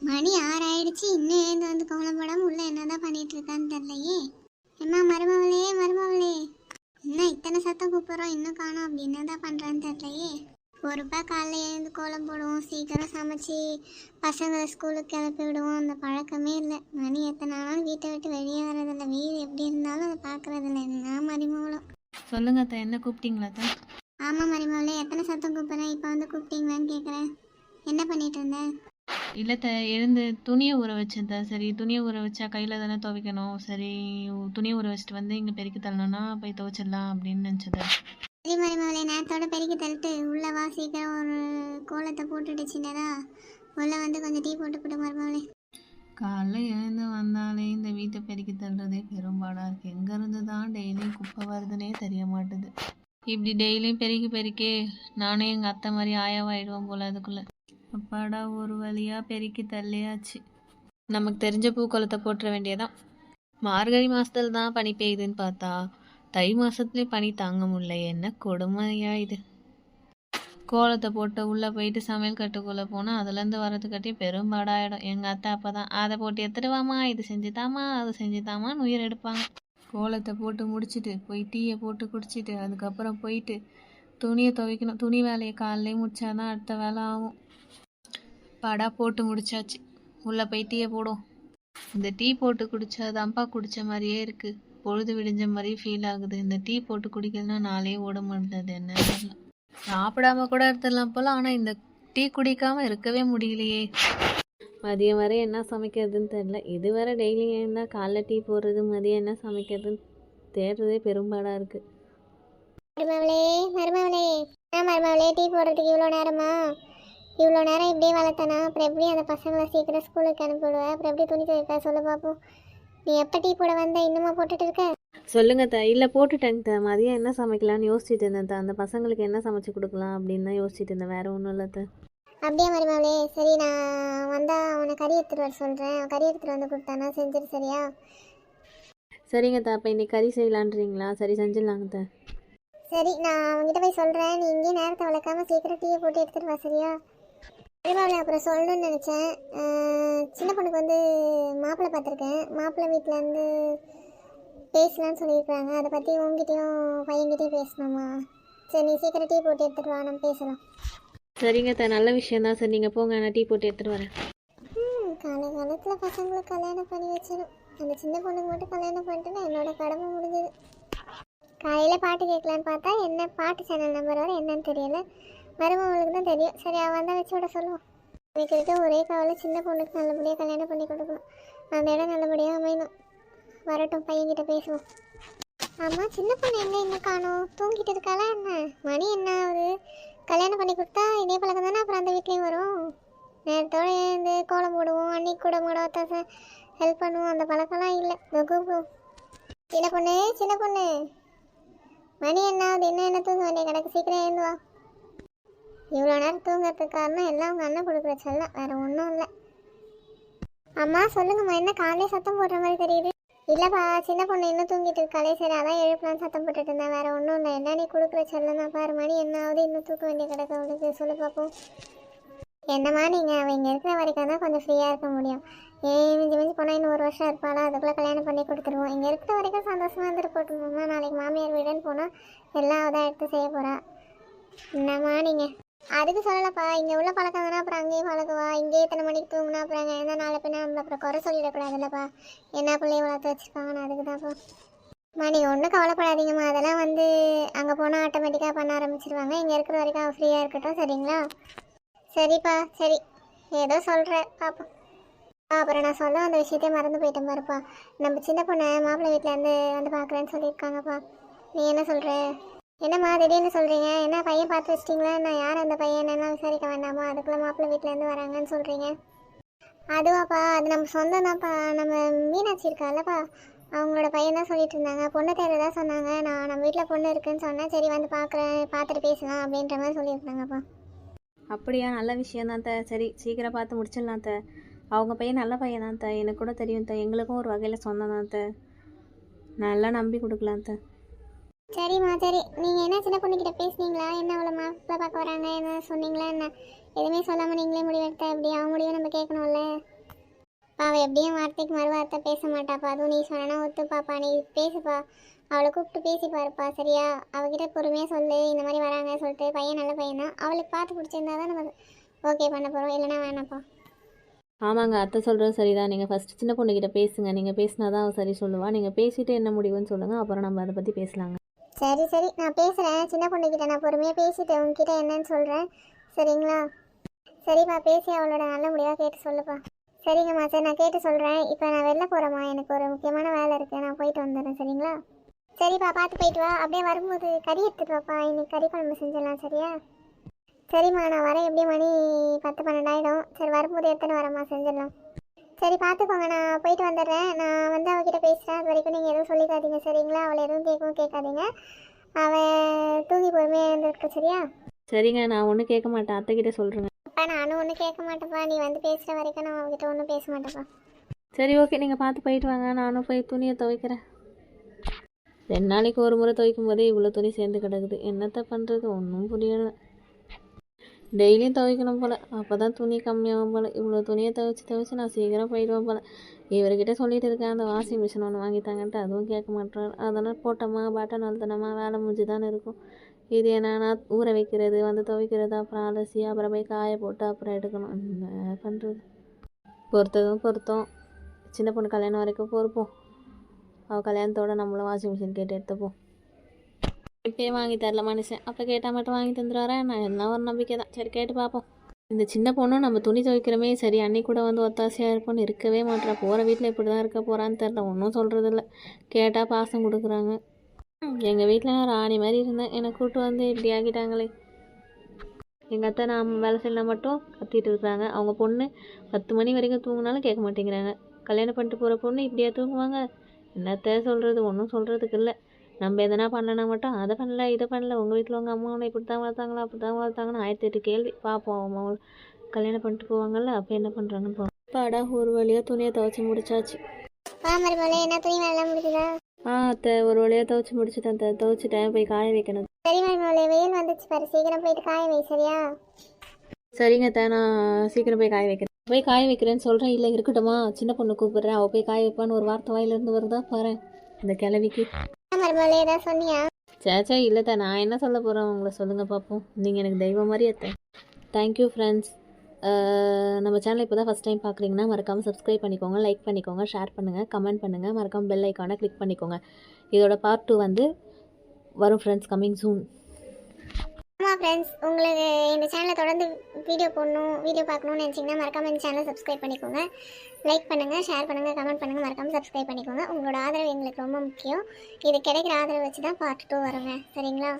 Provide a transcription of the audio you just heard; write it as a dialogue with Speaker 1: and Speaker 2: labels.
Speaker 1: மணி ஆறாயிடுச்சு இன்னும் ஏந்து வந்து கோலம் போடாமல் உள்ள என்னதான் பண்ணிட்டு இருக்கான்னு தெரியலையே. அம்மா மருமவளே மருமவளே என்ன இத்தனை சத்தம் கூப்பிட்றோம் இன்னும் காணோம் அப்படி என்னதான் பண்ணுறான்னு தெரியலையே. பொறுப்பாக காலைல எழுந்து கோலம் போடுவோம் சீக்கிரம் சமைச்சு பசங்களை ஸ்கூலுக்கு கிளப்பி விடுவோம் அந்த பழக்கமே இல்லை. மணி எத்தனை நாளும் வீட்டை விட்டு வெளியே வர்றதில்ல. வீடு எப்படி இருந்தாலும் அதை பார்க்கறதில்ல. என்ன மருமவளும்
Speaker 2: சொல்லுங்க அத்தை என்ன கூப்பிட்டீங்களா அத்தை?
Speaker 1: ஆமாம் மருமவளே எத்தனை சத்தம் கூப்பிட்றேன் இப்போ வந்து கூப்பிட்டீங்களான்னு கேட்குறேன் என்ன பண்ணிட்டு இருந்தேன்
Speaker 2: இல்லை த எழுந்து துணியை ஊற வச்சேன் த சரி துணியை ஊற வச்சா கையில் தானே துவைக்கணும். சரி துணியை ஊற வச்சுட்டு வந்து இங்கே பெருக்கி தள்ளணும்னா போய் துவைச்சிடலாம் அப்படின்னு நினச்சது.
Speaker 1: சரி மருமகளே நேரத்தோட பெருக்கி தள்ளிட்டு உள்ள வா சீக்கிரம் ஒரு கோலத்தை போட்டுட்டு சின்னதா. உள்ள வந்து கொஞ்சம் டீ போட்டு போட்டு மருமகளே.
Speaker 2: காலைல எழுந்து வந்தாலே இந்த வீட்டை பெருக்கி தள்ளுறதே பெரும்பாடாக இருக்குது எங்கேருந்து தான் டெய்லியும் குப்பை வருதுன்னே தெரிய மாட்டுது. இப்படி டெய்லியும் பெருக்கி பெருக்கி நானே எங்கள் அத்தை மாதிரி ஆயாவாயிடுவோம் போல் அதுக்குள்ளே. அப்பாடா ஒரு வழியாக பெருக்கி தள்ளியாச்சு. நமக்கு தெரிஞ்ச பூக்கோலத்தை போட்டுற வேண்டியதான் மார்கழி மாதத்துல தான் பனி பெய்யுதுன்னு பார்த்தா தை மாதத்துலேயும் பனி தாங்க முடியல. என்ன கொடுமையா இது. கோலத்தை போட்டு உள்ளே போயிட்டு சமையல் கட்டுக்குள்ளே போனால் அதுலேருந்து வரதுக்காட்டி பெரும்பாடாயிடும் எங்கள் அத்தை அப்போ தான் அதை போட்டு எடுத்துருவாமா இது செஞ்சுதாமா அது செஞ்சுதாமான்னு உயிர் எடுப்பாங்க. கோலத்தை போட்டு முடிச்சிட்டு போய் டீயை போட்டு குடிச்சிட்டு அதுக்கப்புறம் போயிட்டு துணியை துவைக்கணும். துணி வேலையை காலையிலே முடிச்சாதான் அடுத்த வேலை ஆகும். படா போட்டு முடிச்சாச்சு. உள்ளே போய் டீயை போடும் இந்த டீ போட்டு குடித்தாதான்ப்பா குடிச்ச மாதிரியே இருக்கு. பொழுது விடிஞ்ச மாதிரி ஃபீல் ஆகுது. இந்த டீ போட்டு குடிக்கலன்னா நாளே ஓட மாட்டேது என்ன சாப்பிடாம கூட இருந்துடலாம் போல ஆனால் இந்த டீ குடிக்காம இருக்கவே முடியலையே. மதியம் வரை என்ன சமைக்கிறதுன்னு தெரில இதுவரை டெய்லியும் டெய்லி இருந்தால் காலைல டீ போடுறது மதியம் என்ன சமைக்கிறதுன்னு தேடுறதே பெரும்பாடாக இருக்குது
Speaker 1: மருமவளே மருமவளே ஆ மருமவளே டீ போடுறதுக்கு இவ்வளோ நேரமா? இவ்வளோ நேரம் இப்படியே வளர்த்தனா? அப்புறம் எப்படி அந்த பசங்களை சீக்கிரம் ஸ்கூலுக்கு அனுப்பிவிடுவேன் அப்புறம் எப்படி துணி துவைப்ப? சொல்லு பார்ப்போம் நீ எப்போ டீ போட வந்த? இன்னுமா போட்டுட்டு இருக்க?
Speaker 2: சொல்லுங்க த. இல்லை போட்டுட்டேங்க த. மதியம் என்ன சமைக்கலாம்னு யோசிச்சுட்டு இருந்தேன் த. அந்த பசங்களுக்கு என்ன சமைச்சு கொடுக்கலாம் அப்படின்னு தான் யோசிச்சுட்டு இருந்தேன். வேற ஒன்றும் இல்லை த.
Speaker 1: அப்படியே மருமகளே. சரி நான் வந்தா அவனை கறி எடுத்துட்டு வர சொல்கிறேன் கறி எடுத்துட்டு வந்து கொடுத்தானா? செஞ்சிரு சரியா?
Speaker 2: சரிங்க த. அப்போ இன்னைக்கு கறி செய்யலான்றீங்களா? சரி செஞ்சிடலாங்க த.
Speaker 1: சரி நான் அவன்கிட்ட போய் சொல்கிறேன் நீ இங்கேயே நேரத்தை வளர்க்காம சீக்கிரம் டீயை போட்டு எடுத்துட்டு வா சரியா? மருமகளே அப்புறம் சொல்லணும்னு நினச்சேன். சின்ன பொண்ணுக்கு வந்து மாப்பிள்ளை பார்த்துருக்கேன். மாப்பிள்ளை வீட்டில் வந்து பேசலான்னு சொல்லியிருக்காங்க அதை பற்றி உங்ககிட்டயும் பையன்கிட்டயும் பேசணுமா? சரி நீ சீக்கிரம் டீ போட்டு எடுத்துட்டு வா நம்ம பேசலாம்.
Speaker 2: சரிங்க த நல்ல விஷயம் தான் சார் நீங்கள் போங்க நான் டீ போட்டு எடுத்துகிட்டு வரேன்.
Speaker 1: ம் காலை காலத்தில் பசங்களுக்கு கல்யாணம் பண்ணி வச்சிடும் அந்த சின்ன பொண்ணுக்கு மட்டும் கல்யாணம் பண்ணிட்டுனா என்னோட கடமை முடிஞ்சது. காலையில் பாட்டு கேட்கலான்னு பார்த்தா என்ன பாட்டு சேனல் நம்பர் வர என்னன்னு தெரியல. மருமகளுக்கு தான் தெரியும். சரி அவன் வந்தால் வச்சு விட சொல்லுவோம். எனக்கு இருக்க ஒரே கவலை சின்ன பொண்ணுக்கு நல்லபடியாக கல்யாணம் பண்ணி கொடுக்கணும். அந்த இடம் நல்லபடியாக அமையணும். வரட்டும் பையன்கிட்ட பேசுவோம். ஆமாம் சின்ன பொண்ணு எங்கே இன்னும் காணும்? தூங்கிட்டு இருக்காளா என்ன? மணி என்ன ஆகுது? கல்யாணம் பண்ணி கொடுத்தா இதே பழக்கம் தானே? அப்புறம் அந்த வீட்லேயும் வரும். நேரத்தோட எழுந்து கோலம் போடுவோம் அன்னைக்கு கூட மூட ஹெல்ப் பண்ணுவோம். அந்த பழக்கம்லாம் இல்லை. இதோ கூப்பிடுவோம். சின்ன பொண்ணு சின்ன பொண்ணு. மணி என்ன ஆகுது? என்ன என்ன தூங்க வேண்டிய கிடக்கு சீக்கிரம் எழுந்து வா. இவ்வளோ நேரம் தூங்குறதுக்கு காரணம் எல்லாம் உங்கள் அண்ணன் கொடுக்குற செல்லம். வேறு ஒன்றும் இல்லை. அம்மா சொல்லுங்கம்மா என்ன காலையில சத்தம் போடுற மாதிரி தெரியுது? இல்லைப்பா சின்ன பொண்ணு இன்னும் தூங்கிட்டு இருக்காளே சரி அதான் எழுப்பலான்னு சத்தம் போட்டுட்டு இருந்தேன். வேறு ஒன்றும் இல்லை. என்ன நீ கொடுக்குற செல்லம் தான் பாரு. மணி என்ன ஆகுது? இன்னும் தூக்க வேண்டிய கிடக்க உங்களுக்கு சொல்லு பார்ப்போம் என்னம்மா நீங்கள் அவள் இங்கே இருக்கிற வரைக்கும் தான் கொஞ்சம் ஃப்ரீயாக இருக்க முடியும். ஏன் மிஞ்சி மிஞ்சி போனால் இன்னும் ஒரு வருஷம் இருப்பாளா? அதுக்குள்ளே கல்யாணம் பண்ணி கொடுத்துருவோம். இங்கே இருக்கிற வரைக்கும் சந்தோஷமாக இருந்துட்டு போட்டுருவோம்மா. நாளைக்கு மாமியார் வீடுன்னு போனால் எல்லாம் அதான் எடுத்து செய்ய போகிறா என்னம்மா நீங்கள் அதுக்கு சொல்லலப்பா. இங்கே உள்ள பழக்கம்னா அப்புறம் அங்கேயும் பழகுவா இங்கேயே இத்தனை மணிக்கு தூங்கினா அப்புறம் அங்கே என்ன நாளை பின்னா நம்மள அப்புறம் குறை சொல்லிடக்கூடாதுல்லப்பா. என்ன பிள்ளைய வளர்த்து வச்சுருக்காங்கன்னு அதுக்கு தான்ப்பா மா நீங்கள் ஒன்றும் கவலைப்படாதீங்கம்மா. அதெல்லாம் வந்து அங்கே போனால் ஆட்டோமேட்டிக்காக பண்ண ஆரம்பிச்சிருவாங்க. இங்கே இருக்கிற வரைக்கும் அவள் ஃப்ரீயாக இருக்கட்டும் சரிங்களா? சரிப்பா சரி. ஏதோ சொல்கிறேன் பார்ப்போம் அப்புறம் நான் சொல்ல அந்த விஷயத்தையே மறந்து போயிட்டேன் பாருப்பா. நம்ம சின்ன பொண்ணை மாப்பிள்ளை வீட்டிலேருந்து வந்து பார்க்குறேன்னு சொல்லியிருக்காங்கப்பா. நீ என்ன சொல்கிற என்னம்மா திடீர்னு சொல்கிறீங்க என்ன பையன் பார்த்து வச்சிட்டிங்களா? நான் யார் அந்த பையன்? என்னெல்லாம் விசாரிக்க வேண்டாமா? அதுக்குள்ளே மாப்பிள்ளை வீட்டிலேருந்து வராங்கன்னு சொல்கிறீங்க அதுவாப்பா அது நம்ம சொந்தம் தான்ப்பா நம்ம மீனாட்சி இருக்கால்லப்பா அவங்களோட பையன் தான் சொல்லிட்டு இருந்தாங்க. பொண்ணு தேர்தல் தான் சொன்னாங்க. நான் நம்ம வீட்டில் பொண்ணு இருக்குன்னு சொன்னேன் சரி வந்து பார்க்குறேன் பார்த்துட்டு பேசலாம் அப்படின்ற மாதிரி சொல்லியிருந்தாங்கப்பா.
Speaker 2: அப்படியா? நல்ல விஷயம்தான் த சரி சீக்கிரம் பார்த்து முடிச்சிடலாம் த அவங்க பையன் நல்ல பையன் தான் த எனக்கு கூட தெரியும் த எங்களுக்கும் ஒரு வகையில் சொந்தம் தான் த நல்லா நம்பி கொடுக்கலாம் த
Speaker 1: சரிம்மா சரி. நீங்கள் என்ன சின்ன பொண்ணுக்கிட்ட பேசுனீங்களா? என்ன அவ்வளோ மாப்பிள்ளை பார்க்க வராங்க? என்ன சொன்னீங்களா? என்ன? எதுவுமே சொல்லாமல் நீங்களே முடிவெடுத்த எப்படி? அவன் முடிவை நம்ம கேட்கணும்ல. அவள் எப்படியும் வார்த்தைக்கு மறுவார்த்தை பேச மாட்டாப்பா அதுவும் நீ சொன்னா ஒத்துப்பாப்பா நீ பேசுப்பா. அவளை கூப்பிட்டு பேசி பாருப்பா சரியா? அவகிட்ட பொறுமையாக சொல்லு. இந்த மாதிரி வராங்க சொல்லிட்டு பையன் நல்ல பையன்? தான் அவளுக்கு பார்த்து பிடிச்சிருந்தா தான் நம்ம ஓகே பண்ண போகிறோம் இல்லைனா வேணாப்பா
Speaker 2: ஆமாங்க அத்தை சொல்கிறது சரிதான். நீங்கள் ஃபஸ்ட்டு சின்ன பொண்ணுக்கிட்ட பேசுங்க. நீங்கள் பேசினா தான் அவள் சரி சொல்லுவாள் நீங்கள் பேசிட்டு என்ன முடிவுன்னு சொல்லுங்கள் அப்புறம் நம்ம அதை பற்றி பேசலாங்க.
Speaker 1: சரி சரி. நான் பேசுகிறேன் சின்ன பொண்ணுக்கிட்ட நான் பொறுமையாக பேசிட்டு உங்ககிட்ட என்னன்னு சொல்கிறேன் சரிங்களா? சரிப்பா பேசி அவளோட நல்ல முடிவாக கேட்டு சொல்லுப்பா. சரிங்கம்மா சரி நான் கேட்டு சொல்கிறேன் இப்போ நான் வெளில போகிறேம்மா எனக்கு ஒரு முக்கியமான வேலை இருக்குது நான் போயிட்டு வந்துடுறேன். சரிங்களா? சரிப்பா பார்த்து போயிட்டு வா. அப்படியே வரும்போது கறி எடுத்துகிட்டு வாப்பா. இன்னைக்கு கறி குழம்பு செஞ்சிடலாம் சரியா? சரிம்மா நான் வரேன் எப்படியும் மணி பத்து பன்னெண்டாயிடும் சரி வரும்போது எத்தனை வரேம்மா. செஞ்சிடலாம். சரி பார்த்துக்கோங்க. நான் போயிட்டு வந்துடுறேன். நான் வந்து அவகிட்ட பேசுகிறேன் அது வரைக்கும் நீங்கள் எதுவும் சொல்லிக்காதீங்க சரிங்களா? அவளை எதுவும் கேட்கவும் கேட்காதீங்க. அவள் தூங்கி பொறுமையாக இருந்திருக்க சரியா?
Speaker 2: சரிங்க நான் ஒன்றும் கேட்க மாட்டேன். அத்தைக்கிட்ட சொல்கிறேங்க
Speaker 1: அப்பா நானும் ஒன்றும் கேட்க மாட்டேப்பா நீ வந்து பேசுகிற வரைக்கும் நான் அவகிட்ட ஒன்றும் பேச மாட்டேப்பா
Speaker 2: சரி ஓகே. நீங்கள் பார்த்து போயிட்டு வாங்க. நானும் போய் துணியை துவைக்கிறேன். ரெண்டு நாளைக்கு ஒரு முறை துவைக்கும் போதே இவ்வளோ துணி சேர்ந்து கிடக்குது. என்னத்த பண்ணுறது ஒன்றும் புரியலை. டெய்லியும் துவைக்கணும் போல் அப்போ தான் துணி கம்மியாகும் போல் இவ்வளோ துணியை துவைச்சி துவைச்சி நான் சீக்கிரம் போயிடுவேன் போல் இவர்கிட்ட சொல்லிட்டு இருக்கேன் அந்த வாஷிங் மிஷின் ஒன்று வாங்கித்தாங்கன்ட்டு அதுவும் கேட்க மாட்டார் அதெல்லாம் போட்டோமா பட்டன் அழுத்தினோமா வேலை முடிஞ்சு தானே இருக்கும் இது என்னன்னா ஊற வைக்கிறது வந்து துவைக்கிறது அப்புறம் அலசி அப்புறம் போய் காய போட்டு அப்புறம் எடுக்கணும் என்ன பண்ணுறது பொறுத்ததும் பொறுத்தோம் சின்ன பொண்ணு கல்யாணம் வரைக்கும் பொறுப்போம் அவள் கல்யாணத்தோட நம்மளும் வாஷிங் மிஷின் கேட்டு எடுத்துப்போம் இப்பயே வாங்கி தரல மனுஷன். அப்போ கேட்டால் மட்டும் வாங்கி தந்துடுவாரா நான் என்ன ஒரு நம்பிக்கை தான் சரி கேட்டு பார்ப்போம் இந்த சின்ன பொண்ணும் நம்ம துணி துவைக்கிறமே. சரி அன்னி கூட வந்து ஒத்தாசையாக இருப்போம்னு இருக்கவே மாட்டா போகிற வீட்டில் இப்படி தான் இருக்க போகிறான்னு தெரில ஒன்றும் சொல்கிறதில்ல கேட்டால் பாசம் கொடுக்குறாங்க. எங்கள் வீட்டில் நான் ராணி மாதிரி இருந்தேன். என்னை கூட்டு வந்து இப்படி ஆக்கிட்டாங்களே. எங்கள் அத்தை நான் வேலை செய்யலாம் மட்டும் கத்திட்டு இருக்கிறாங்க அவங்க பொண்ணு பத்து மணி வரைக்கும் தூங்கினாலும் கேட்க மாட்டேங்கிறாங்க. கல்யாணம் பண்ணிட்டு போகிற பொண்ணு இப்படியா தூங்குவாங்க? என்னத்த சொல்கிறது ஒன்றும் சொல்கிறதுக்கு இல்லை. நம்ம எதனா பண்ணனா மட்டும் அதை பண்ணல இதை பண்ணல உங்கள் வீட்டில் உங்கள் அம்மா உன்னை இப்படி தான் வளர்த்தாங்களா அப்படி தான் வளர்த்தாங்கன்னு ஆயிரத்தி எட்டு கேள்வி. பார்ப்போம் அவங்க கல்யாணம் பண்ணிட்டு போவாங்கல்ல அப்போ என்ன பண்ணுறாங்கன்னு போவோம் பாடா ஒரு வழியாக துணியை துவைச்சி முடிச்சாச்சு.
Speaker 1: என்ன துணி வேலை முடியுதா
Speaker 2: ஆ அத்தை ஒரு வழியாக துவைச்சி முடிச்சுட்டேன் அத்தை. துவைச்சிட்டேன் போய் காய வைக்கணும்.
Speaker 1: சரி மருமகளே வெயில் வந்துச்சு பாரு சீக்கிரம் போயிட்டு காய வை சரியா?
Speaker 2: சரிங்க அத்தை நான் சீக்கிரம் போய் காய வைக்கிறேன். போய் காய வைக்கிறேன்னு சொல்கிறேன் இல்லை இருக்கட்டுமா? சின்ன பொண்ணு கூப்பிடுறேன் அவள் போய் காய வைப்பான்னு ஒரு வார்த்தை வாயிலிருந்து வருதா? பாரு இந்த கிழவிக்கு
Speaker 1: மருமகளே ஏதாவது சொன்னியா?
Speaker 2: சேச்சா இல்லைத்தா நான் என்ன சொல்ல போகிறேன் உங்களை சொல்லுங்கள் பார்ப்போம் நீங்கள் எனக்கு தெய்வம் மாதிரி அத்தை. தேங்க்யூ ஃப்ரெண்ட்ஸ் நம்ம சேனல் இப்போ தான் ஃபஸ்ட் டைம் பார்க்குறீங்கன்னா மறக்காமல் சப்ஸ்கிரைப் பண்ணிக்கோங்க லைக் பண்ணிக்கோங்க ஷேர் பண்ணுங்கள் கமெண்ட் பண்ணுங்கள் மறக்காமல் பெல் ஐக்கானை கிளிக் பண்ணிக்கோங்க. இதோட பார்ட் டூ வந்து வரும் ஃப்ரெண்ட்ஸ் கம்மிங் சூன்
Speaker 1: ஆமாம் ஃப்ரெண்ட்ஸ் உங்களுக்கு இந்த சேனலை தொடர்ந்து வீடியோ போடணும் வீடியோ பார்க்கணும்னு நினச்சிங்கன்னா மறக்காமல் இந்த சேனலை சப்ஸ்கிரைப் பண்ணிக்கோங்க. லைக் பண்ணுங்கள் ஷேர் பண்ணுங்கள் கமெண்ட் பண்ணுங்கள் மறக்காமல் சப்ஸ்கிரைப் பண்ணிக்கோங்க. உங்களோட ஆதரவு எங்களுக்கு ரொம்ப முக்கியம். இது கிடைக்கிற ஆதரவு வச்சு தான் பார்ட் டூ வருங்க. சரிங்களா?